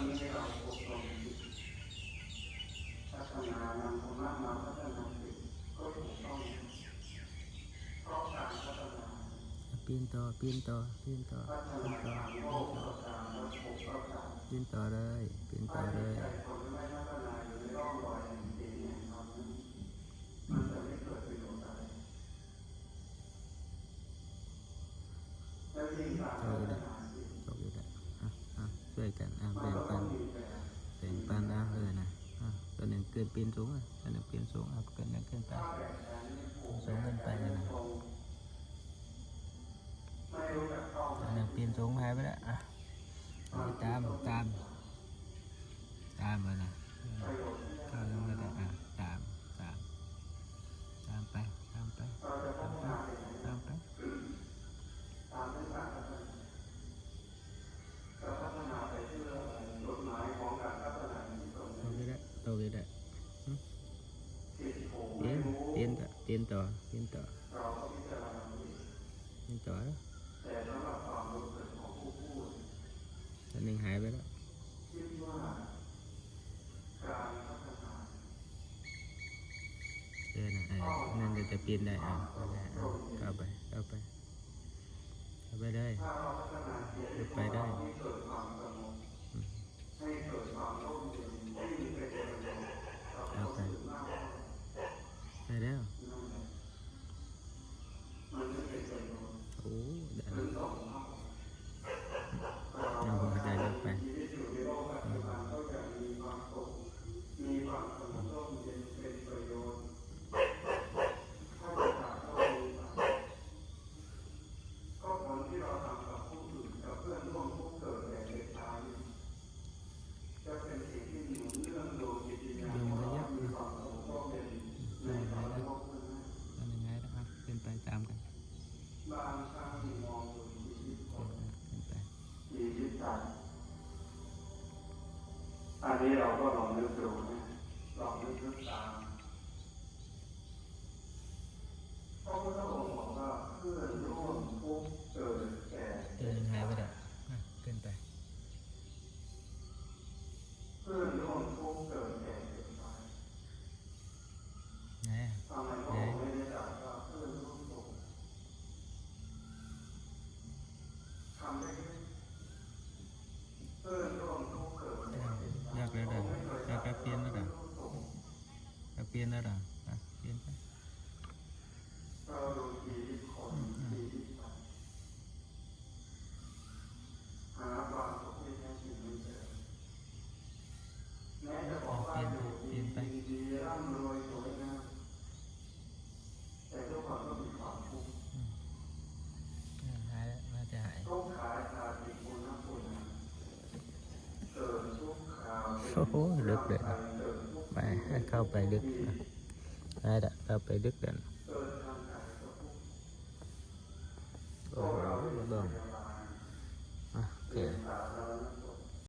นให้เราอบรมพัฒนานำธรรมะมาพัฒนต่อเพราะการพัฒนาปีนต่อนต่อปีนต่อปีนต่อนต่อเลยปีนต่อเลย อะแบ่งปันแบ่งปันอะเออนะอะตัวหนึ่งเกินปีนสูงอะตัวหนึ่งปีนสูงอะเกินนั้นเกินไปสูงเกินไปเลยนะอันนั้นปีนสูงหายไปแล้วอะเอาไปตามตามตามมานะ ลี่ยนต่อเปลี่ยนต่อเปลี่ยนต่อแล้วอันหนึ่งหายไปแล้วเออนะนั่นจะเปลี่ยนได้อะเข้าไปเข้าไปเข้าไปได้ไปได้ให้เกิดความร่มเย็น อันนี้เราก็ลองนึกดูนะลองนึกนึกตาม แด้วล่ะนะเรียนไปเปลี่ยนไปเปลี่ยนไปร่ำรวยสวยงามแต่ทุกคนก็มีความทุกข์หายแล้วน่าจะหายทุกขายขาดติดบุญนะคุณเกิดทุกข่าวโอ้โหเลิกเลยนะ ไปให้เข้าไปลึกนะได้ละเข้าไปลึกกันโอ้โหเบิ่งโอเค